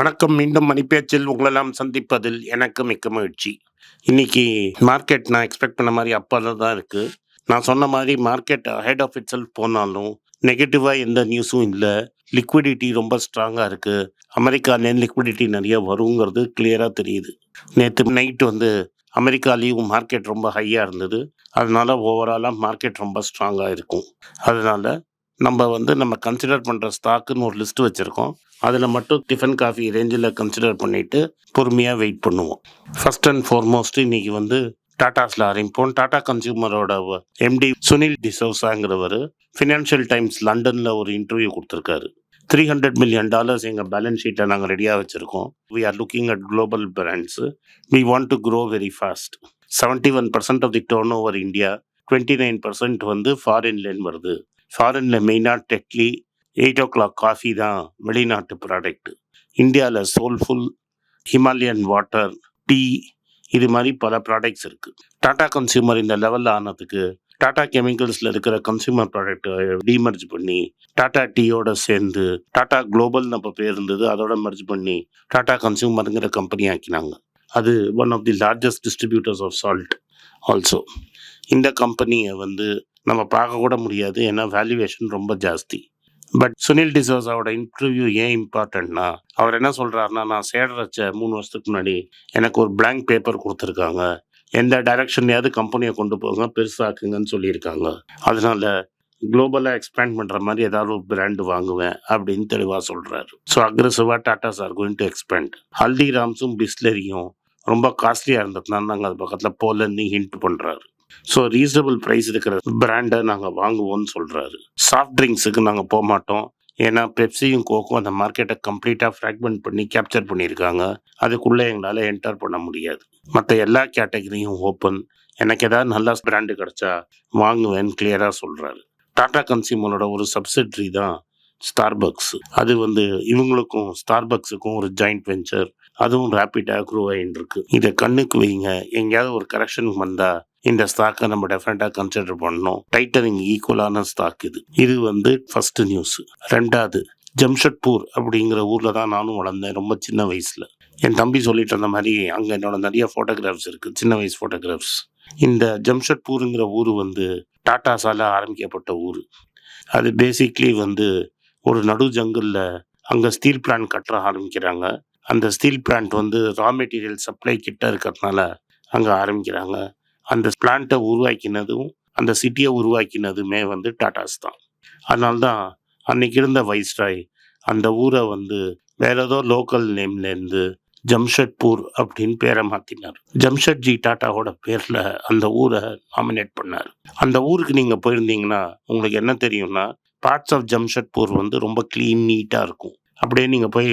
வணக்கம். மீண்டும் மணிப்பேச்சில் உங்களெல்லாம் சந்திப்பதில் எனக்கு மிக்க மகிழ்ச்சி. இன்னைக்கு மார்க்கெட் நான் எக்ஸ்பெக்ட் பண்ண மாதிரி அப்போ தான் இருக்கு. நான் சொன்ன மாதிரி market head of itself போனாலும் நெகட்டிவாக எந்த நியூஸும் இல்லை. லிக்விடிட்டி ரொம்ப ஸ்ட்ராங்காக இருக்கு. அமெரிக்காலேருந்து லிக்விடிட்டி நிறைய வருங்கிறது கிளியராக தெரியுது. நேற்று நைட் வந்து அமெரிக்காலேயும் மார்க்கெட் ரொம்ப ஹையாக இருந்தது. அதனால ஓவராலாக மார்க்கெட் ரொம்ப ஸ்ட்ராங்காக இருக்கும். அதனால நம்ம வந்து நம்ம கன்சிடர் பண்ணுற ஸ்டாக்குன்னு ஒரு லிஸ்ட் வச்சுருக்கோம். அதில் மட்டும் டிஃபன் காஃபி ரேஞ்சில் கன்சிடர் பண்ணிவிட்டு பொறுமையாக வெயிட் பண்ணுவோம். ஃபர்ஸ்ட் அண்ட் ஃபார்மோஸ்ட் இன்றைக்கி வந்து டாட்டாஸில் ஆரம்பிப்போம். டாடா கன்சியூமரோட எம்டி சுனில் டிசோசாங்கிறவர் ஃபினான்ஷியல் டைம்ஸ் லண்டனில் ஒரு இன்டர்வியூ கொடுத்துருக்காரு. த்ரீ ஹண்ட்ரட் மில்லியன் டாலர்ஸ் எங்கள் பேலன்ஸ் ஷீட்டை நாங்கள் ரெடியாக வச்சுருக்கோம். We are looking at global brands we want to grow very fast seventy one percent of the turnover India twenty nine percent வந்து ஃபாரின்லேருந்து வருது. ஃபாரினில் மெயினாக Tetley eight o'clock coffee தான் வெளிநாட்டு ப்ராடக்ட்டு இந்தியாவில் சோல்ஃபுல் ஹிமாலயன் வாட்டர் டீ இது மாதிரி பல ப்ராடக்ட்ஸ் இருக்குது டாடா கன்சியூமர் இந்த லெவலில் ஆனதுக்கு டாடா கெமிக்கல்ஸில் இருக்கிற கன்சியூமர் ப்ராடக்ட்டை டிமர்ஜ் பண்ணி டாடா டீயோட சேர்ந்து டாடா குளோபல் நம்ம பேர் இருந்தது அதோட மர்ஜ் பண்ணி டாடா கன்சியூமருங்கிற கம்பெனி ஆக்கினாங்க. அது one of the largest distributors of salt also இந்த கம்பெனியை வந்து நம்ம பார்க்க கூட முடியாது. ஏன்னா வேல்யூவேஷன் ரொம்ப ஜாஸ்தி. பட் சுனில் டிசோசாவோட இன்டர்வியூ ஏன் இம்பார்ட்டன்ட்னா அவர் என்ன சொல்கிறாருன்னா நான் சேட வச்ச மூணு வருஷத்துக்கு முன்னாடி எனக்கு ஒரு பிளாங்க் பேப்பர் கொடுத்துருக்காங்க. எந்த டைரக்ஷன்லையாவது கம்பெனியை கொண்டு போங்க பெருசாக்குங்கன்னு சொல்லியிருக்காங்க. அதனால குளோபலாக எக்ஸ்பேண்ட் பண்ணுற மாதிரி ஏதாவது ஒரு பிராண்டு வாங்குவேன் அப்படின்னு தெளிவாக சொல்கிறாரு so அக்ரெசிவாக Tatas are going to expand ஹல்திராம்ஸும் பிஸ்லரியும் ரொம்ப காஸ்ட்லியாக இருந்ததுனால நாங்கள் அது பக்கத்தில் போலன்னு ஹிண்ட் பண்ணுறாரு ஸோ ரீசனபிள் ப்ரைஸ் இருக்கிற பிராண்டை நாங்கள் வாங்குவோம்னு சொல்கிறாரு சாஃப்ட் ட்ரிங்க்ஸுக்கு நாங்கள் போக மாட்டோம் ஏன்னா பெப்சியும் கோக்கும் அந்த மார்க்கெட்டை கம்ப்ளீட்டாக ஃப்ராக்மெண்ட் பண்ணி கேப்சர் பண்ணியிருக்காங்க. அதுக்குள்ளே எங்களால் என்டர் பண்ண முடியாது. மற்ற எல்லா கேட்டகரியும் ஓப்பன் எனக்கு ஏதாவது நல்ல பிராண்டு கிடைச்சா வாங்குவேன்னு கிளியராக சொல்கிறாரு டாடா கன்சியூமரோட ஒரு சப்சிட்ரி தான் ஸ்டார்பக்ஸ் அது வந்து இவங்களுக்கும் ஸ்டார்பக்ஸுக்கும் ஒரு ஜாயிண்ட் வெஞ்சர் அதுவும் ரேப்பிடாக க்ரோ ஆகிட்டு இருக்கு இதை கண்ணுக்கு வைங்க. எங்கேயாவது ஒரு கரெக்ஷனுக்கு வந்தால் இந்த ஸ்டாக்கை நம்ம டெஃபினட்டாக கன்சிடர் பண்ணணும். டைட்டனிங் ஈக்குவலான ஸ்டாக் இது. இது வந்து ஃபர்ஸ்ட் நியூஸ் ரெண்டாவது ஜம்ஷெட்பூர் அப்படிங்கிற ஊரில் தான் நானும் வளர்ந்தேன் ரொம்ப சின்ன வயசில். என் தம்பி சொல்லிட்டு இருந்த மாதிரி அங்கே என்னோட நிறைய ஃபோட்டோகிராஃப்ஸ் இருக்குது சின்ன வயசு ஃபோட்டோகிராஃப்ஸ் இந்த ஜம்ஷெட்பூருங்கிற ஊர் வந்து டாட்டாஸால் ஆரம்பிக்கப்பட்ட ஊர். அது பேசிக்லி வந்து ஒரு நடு ஜங்கிளில் அங்கே ஸ்டீல் பிளான்ட் கட்ட ஆரம்பிக்கிறாங்க. அந்த ஸ்டீல் பிளான்ட் வந்து ரா மெட்டீரியல் சப்ளை கிட்ட இருக்கிறதுனால அங்கே ஆரம்பிக்கிறாங்க. அந்த பிளான்ட்டை உருவாக்கினதும் அந்த சிட்டியை உருவாக்கினதுமே வந்து டாட்டாஸ் தான். அதனால தான் அன்னைக்கு இருந்த வைஸ்ராய் அந்த ஊரை வந்து வேற ஏதோ லோக்கல் நேம்லேருந்து ஜம்ஷெட்பூர் அப்படின்னு பேரை மாற்றினார் ஜம்ஷெட்ஜி டாட்டாவோட பேரில் அந்த ஊரை நாமினேட் பண்ணார். அந்த ஊருக்கு நீங்கள் போயிருந்தீங்கன்னா உங்களுக்கு என்ன தெரியும்னா பார்ட்ஸ் ஆஃப் ஜம்ஷெட்பூர் வந்து ரொம்ப க்ளீன் நீட்டாக இருக்கும். அப்படியே நீங்கள் போய்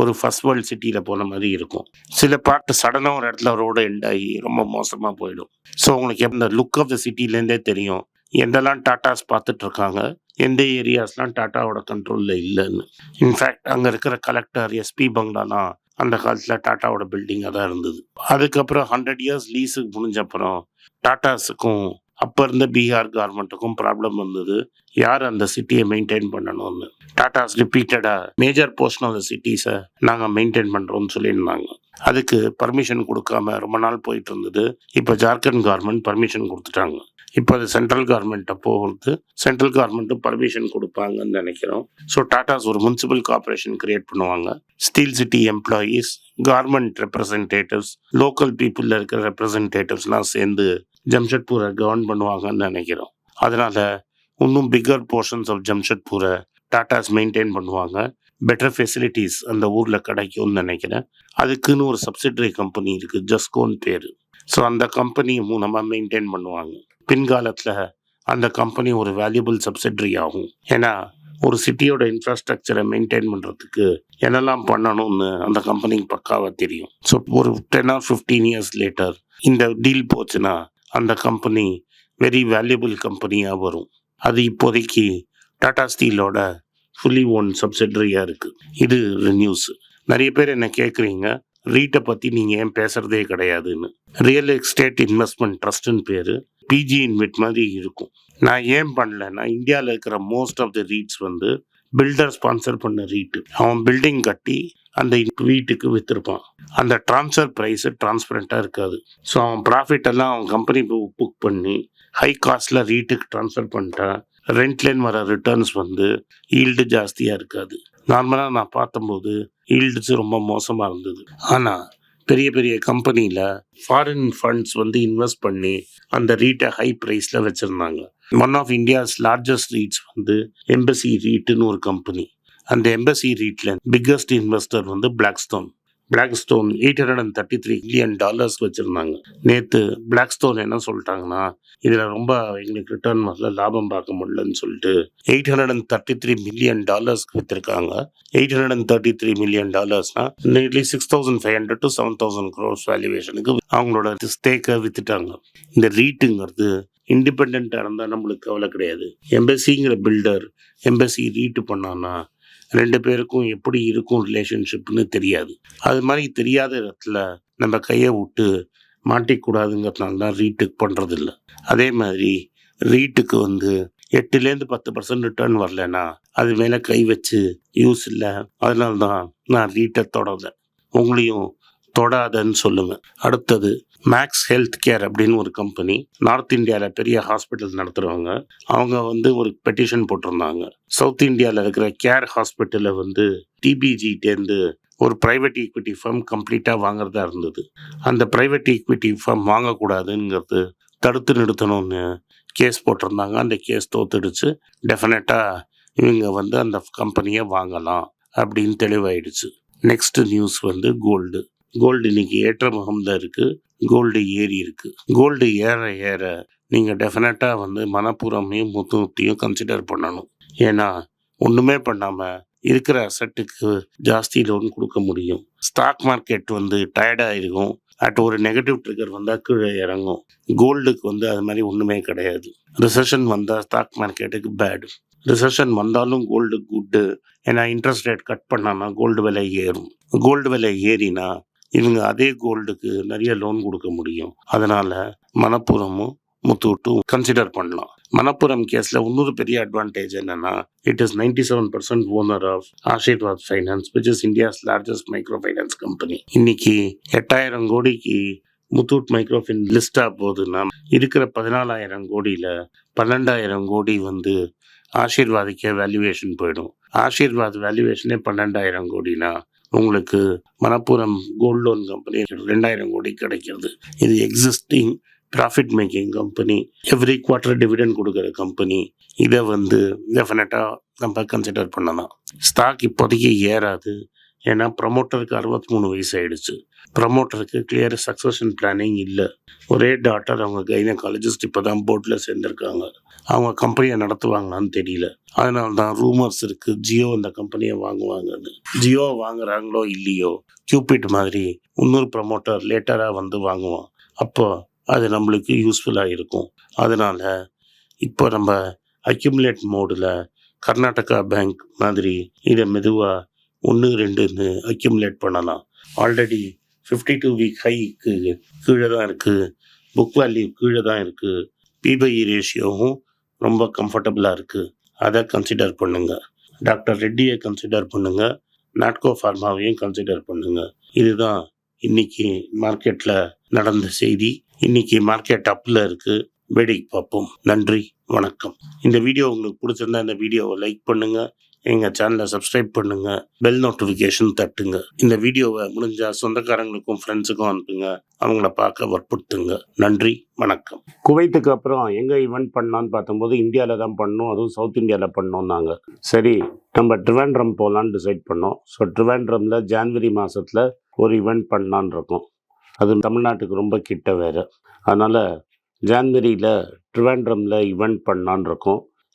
ஒரு ஃபர்ஸ்ட் வேர்ல்ட் சிட்டியில் போன மாதிரி இருக்கும். சில பாட்டு சடனாக ஒரு இடத்துல ரோடு எண்ட் ஆகி ரொம்ப மோசமாக போயிடும். ஸோ உங்களுக்கு எந்த லுக் ஆஃப் த சிட்டிலேருந்தே தெரியும். எந்தெல்லாம் டாட்டாஸ் பார்த்துட்டு இருக்காங்க எந்த ஏரியாஸ்லாம் டாட்டாவோட கண்ட்ரோலில் இல்லைன்னு. இன்ஃபேக்ட் அங்கே இருக்கிற கலெக்டர் எஸ்பி பங்களாலாம் அந்த காலத்தில் டாட்டாவோட பில்டிங்காக தான் இருந்தது. அதுக்கப்புறம் ஹண்ட்ரட் இயர்ஸ் லீஸுக்கு முடிஞ்ச அப்புறம் டாட்டாஸுக்கும் அப்போ இருந்த பீகார் கவர்மெண்ட்டுக்கும் ப்ராப்ளம் வந்தது. யார் அந்த சிட்டியை மெயின்டைன் பண்ணணும்னு? டாட்டாஸ் ரிப்பீட்டடாக மேஜர் போர்ஷன் ஆஃப் த சிட்டிஸை நாங்கள் மெயின்டைன் பண்ணுறோம்னு சொல்லியிருந்தாங்க. அதுக்கு பர்மிஷன் கொடுக்காம ரொம்ப நாள் போயிட்டு இருந்தது. இப்போ ஜார்க்கண்ட் கவர்மெண்ட் பர்மிஷன் கொடுத்துட்டாங்க. இப்போ அது சென்ட்ரல் கவர்மெண்ட்டை போகிறது சென்ட்ரல் கவர்மெண்ட்டும் பர்மிஷன் கொடுப்பாங்கன்னு நினைக்கிறோம். ஸோ டாட்டாஸ் ஒரு முனிசிபல் கார்பரேஷன் கிரியேட் பண்ணுவாங்க. Steel city employees government representatives local பீப்புளில் இருக்கிற ரெப்ரசன்டேட்டிவ்ஸ்லாம் சேர்ந்து ஜம்ஷெட்பூரை கவர்ன் பண்ணுவாங்கன்னு நினைக்கிறோம். அதனால் இன்னும் பிக்கர் போர்ஷன்ஸ் ஆஃப் ஜம்ஷெட்பூரை டாட்டாஸ் மெயின்டைன் பண்ணுவாங்க. பெட்டர் ஃபெசிலிட்டிஸ் அந்த ஊரில் கிடைக்கும்னு நினைக்கிறேன். அதுக்குன்னு ஒரு சப்சிடரி கம்பெனி இருக்குது ஜஸ்கோன் பேர். ஸோ அந்த கம்பெனி மூலமாக மெயின்டைன் பண்ணுவாங்க. பின்காலத்தில் அந்த கம்பெனி ஒரு வேல்யூபிள் சப்சிடரி ஆகும். ஏன்னா ஒரு சிட்டியோட இன்ஃப்ராஸ்ட்ரக்சரை மெயின்டைன் பண்ணுறதுக்கு என்னெல்லாம் பண்ணணும்னு அந்த கம்பெனிக்கு பக்காவாக தெரியும். ஸோ ஒரு ten or fifteen years later இந்த டீல் போச்சுன்னா அந்த கம்பெனி வெரி வேல்யூபிள் கம்பெனியாக வரும். அது இப்போதைக்கு டாடா ஸ்டீலோட ஃபுல்லி ஓன் சப்சிடரியாக இருக்குது இது நியூஸ் நிறைய பேர் என்ன கேட்குறீங்க ரீட்டை பற்றி நீங்கள் ஏன் பேசுகிறதே கிடையாதுன்னு. ரியல் எஸ்டேட் இன்வெஸ்ட்மெண்ட் ட்ரஸ்ட்டுன்னு பேர் பிஜி இன்வெட் மாதிரி இருக்கும். நான் ஏன் பண்ணலன்னா இந்தியாவில் இருக்கிற மோஸ்ட் ஆஃப் த ரீட்ஸ் வந்து பில்டர் ஸ்பான்சர் பண்ண ரீட்டு அவன் பில்டிங் கட்டி அந்த வீட்டுக்கு விற்றுருப்பான் அந்த ட்ரான்ஸ்ஃபர் ப்ரைஸு டிரான்ஸ்பரண்ட்டாக இருக்காது. ஸோ அவன் ப்ராஃபிட் எல்லாம் அவன் கம்பெனி புக் பண்ணி ஹை காஸ்ட்டில் ரீட்டுக்கு ட்ரான்ஸ்ஃபர் பண்ணிட்டான் ரெண்ட்லேன் வர ரிட்டர்ன்ஸ் வந்து ஈல்டு ஜாஸ்தியாக இருக்காது. நார்மலாக நான் பார்த்தம்போது ஈல்டுஸ் ரொம்ப மோசமாக இருந்தது. ஆனால் பெரிய பெரிய கம்பெனியில் ஃபாரின் ஃபண்ட்ஸ் வந்து இன்வெஸ்ட் பண்ணி அந்த ரீட்டை ஹை ப்ரைஸில் வச்சுருந்தாங்க. One of India's largest REITs வந்து எம்பசி ரீட்டுன்னு ஒரு கம்பெனி அந்த எம்பசி ரீட்டில் பிக்கஸ்ட் இன்வெஸ்டர் வந்து Blackstone Blackstone eight hundred and thirty three million dollars வச்சுருந்தாங்க. நேற்று பிளாக்ஸ்டோன் என்ன சொல்லிட்டாங்கன்னா இதில் ரொம்ப எங்களுக்கு ரிட்டர்ன் வரல லாபம் பார்க்க முடியலன்னு சொல்லிட்டு eight hundred and thirty three million dollars விற்றுருக்காங்க eight hundred and thirty three million டாலர்ஸ்னா nearly six thousand five hundred to seven thousand crores வேல்யூவேஷனுக்கு அவங்களோட ஸ்டேக்கை விற்றுட்டாங்க இந்த ரீட்டுங்கிறது இண்டிபெண்ட்டாக இருந்தால் நம்மளுக்கு கவலை கிடையாது. எம்பசிங்கிற பில்டர் எம்பசி ரீட்டு பண்ணான்னா ரெண்டு பேருக்கும் எப்படி இருக்கும் ரிலேஷன்ஷிப்னு தெரியாது. அது மாதிரி தெரியாத இடத்துல நம்ம கையை விட்டு மாட்டிக்கூடாதுங்கிறதுனால தான் ரீட்டுக்கு பண்ணுறதில்ல அதே மாதிரி ரீட்டுக்கு வந்து எட்டுலேருந்து பத்து பர்சன்ட் ரிட்டர்ன் வரலன்னா அது மேலே கை வச்சு யூஸ் இல்லை. அதனால தான் நான் ரீட்டை தொடர்ந்தேன் உங்களையும் தொடாதன்னு சொல்லுங்கள் அடுத்தது மேக்ஸ் ஹெல்த் கேர் அப்படின்னு ஒரு கம்பெனி நார்த் இந்தியாவில் பெரிய ஹாஸ்பிட்டல் நடத்துகிறவங்க அவங்க வந்து ஒரு பெட்டிஷன் போட்டிருந்தாங்க. சவுத் இந்தியாவில் இருக்கிற கேர் ஹாஸ்பிட்டலில் வந்து டிபிஜிட்டேருந்து ஒரு ப்ரைவேட் ஈக்விட்டி ஃபார்ம் கம்ப்ளீட்டாக வாங்குறதா இருந்தது. அந்த ப்ரைவேட் ஈக்விட்டி ஃபார்ம் வாங்கக்கூடாதுங்கிறது தடுத்து நிறுத்தணும்னு கேஸ் போட்டிருந்தாங்க. அந்த கேஸ் தோத்துடுச்சு. டெஃபினட்டாக இவங்க வந்து அந்த கம்பெனியை வாங்கலாம் அப்படின்னு தெளிவாயிடுச்சு. நெக்ஸ்ட் நியூஸ் வந்து கோல்டு கோல்டு இன்னைக்கு ஏற்ற முகம் தான் இருக்குது கோல்டு ஏறி இருக்குது கோல்டு ஏற ஏற நீங்கள் டெஃபினட்டாக வந்து மனப்பூர்வமையும் முத்துமுத்தியும் கன்சிடர் பண்ணணும். ஏன்னா ஒன்றுமே பண்ணாமல் இருக்கிற அசட்டுக்கு ஜாஸ்தி லோன் கொடுக்க முடியும். ஸ்டாக் மார்க்கெட் வந்து டயர்டாக இருக்கும். அட் ஒரு நெகட்டிவ் ட்ரிகர் வந்தால் கீழே இறங்கும். கோல்டுக்கு வந்து அது மாதிரி ஒன்றுமே கிடையாது. ரிசெஷன் வந்தால் ஸ்டாக் மார்க்கெட்டுக்கு பேடு ரிசெஷன் வந்தாலும் கோல்டு குட்டு ஏன்னா இன்ட்ரெஸ்ட் ரேட் கட் பண்ணாமல் கோல்டு விலை ஏறும். கோல்டு விலை ஏறினா இவங்க அதே கோல்டுக்கு நிறைய லோன் கொடுக்க முடியும். அதனால மணப்புறமும் முத்தூட்டும் கன்சிடர் பண்ணலாம். மணப்புரம் கேஸில் இன்னொரு பெரிய அட்வான்டேஜ் என்னன்னா it is ninety seven percent owner of Asirvad finance which is India's largest microfinance company இன்னைக்கு எட்டாயிரம் கோடிக்கு முத்தூட் மைக்ரோஃபின் லிஸ்டாக போகுதுன்னா இருக்கிற பதினாலாயிரம் கோடியில் பன்னெண்டாயிரம் கோடி வந்து ஆசீர்வாதிக்க வேல்யூவேஷன் போயிடும். ஆசீர்வாத் வேல்யூவேஷனே பன்னெண்டாயிரம் கோடினா உங்களுக்கு மணப்புரம் கோல்ட் லோன் கம்பெனி ரெண்டாயிரம் கோடி கிடைக்கிறது. இது existing profit making company every quarter dividend கொடுக்குற கம்பெனி இதை வந்து டெஃபினட்டாக நம்ம கன்சிடர் பண்ணலாம். ஸ்டாக் இப்போதைக்கு ஏறாது. ஏன்னா ப்ரமோட்டருக்கு அறுபத்தி மூணு வயசு ஆயிடுச்சு ப்ரமோட்டருக்கு கிளியர் சக்ஸஷன் பிளானிங் இல்லை. ஒரே டாக்டர் அவங்க கைனகாலஜிஸ்ட் இப்போ தான் போர்டில் சேர்ந்துருக்காங்க. அவங்க கம்பெனியை நடத்துவாங்களான்னு தெரியல. அதனால தான் ரூமர்ஸ் இருக்குது ஜியோ அந்த கம்பெனியை வாங்குவாங்கன்னு. ஜியோ வாங்குறாங்களோ இல்லையோ கியூபிட் மாதிரி இன்னொரு ப்ரமோட்டர் லேட்டராக வந்து வாங்குவான். அப்போ அது நம்மளுக்கு யூஸ்ஃபுல்லாக இருக்கும். அதனால் இப்போ நம்ம அக்யூமுலேட் மோடில் கர்நாடகா பேங்க் மாதிரி இதை மெதுவாக ஒன்று ரெண்டுன்னு அக்யூமுலேட் பண்ணலாம். ஆல்ரெடி ஃபிஃப்டி டூ வீக் ஹைக்கு கீழே தான் இருக்குது புக் வேல்யூ கீழே தான் இருக்குது பிபைஇ ரேஷியோவும் ரொம்ப கம்ஃபர்டபுளாக இருக்குது அதை கன்சிடர் பண்ணுங்கள் டாக்டர் ரெட்டியை கன்சிடர் பண்ணுங்கள் நாட்கோ ஃபார்மாவையும் கன்சிடர் பண்ணுங்கள் இதுதான் இன்னைக்கு மார்க்கெட்டில் நடந்த செய்தி. இன்னைக்கு மார்க்கெட் அப்பில் இருக்குது வேடிக்கை பார்ப்போம். நன்றி. வணக்கம். இந்த வீடியோ உங்களுக்கு பிடிச்சிருந்தா இந்த வீடியோவை லைக் பண்ணுங்கள் எங்கள் சேனலை சப்ஸ்கிரைப் பண்ணுங்கள் பெல் நோட்டிஃபிகேஷன் தட்டுங்க. இந்த வீடியோவை முடிஞ்சால் சொந்தக்காரங்களுக்கும் ஃப்ரெண்ட்ஸுக்கும் அனுப்புங்க. அவங்கள பார்க்க வற்புறுத்துங்க. நன்றி வணக்கம். குவைத்துக்கு அப்புறம் எங்கே ஈவெண்ட் பண்ணலான்னு பார்த்தம்போது இந்தியாவில் தான் பண்ணோம். அதுவும் சவுத் இந்தியாவில் பண்ணோம்னாங்க சரி நம்ம ட்ரிவாண்ட்ரம் போகலான்னு டிசைட் பண்ணோம். ஸோ ட்ரிவாண்ட்ரமில் ஜான்வரி மாதத்தில் ஒரு ஈவெண்ட் பண்ணலான்னு இருக்கோம். அது தமிழ்நாட்டுக்கு ரொம்ப கிட்ட வேறு. அதனால் ஜான்வரியில் ட்ரிவாண்ட்ரமில் ஈவெண்ட் பண்ணலான்னு இருக்கோம்.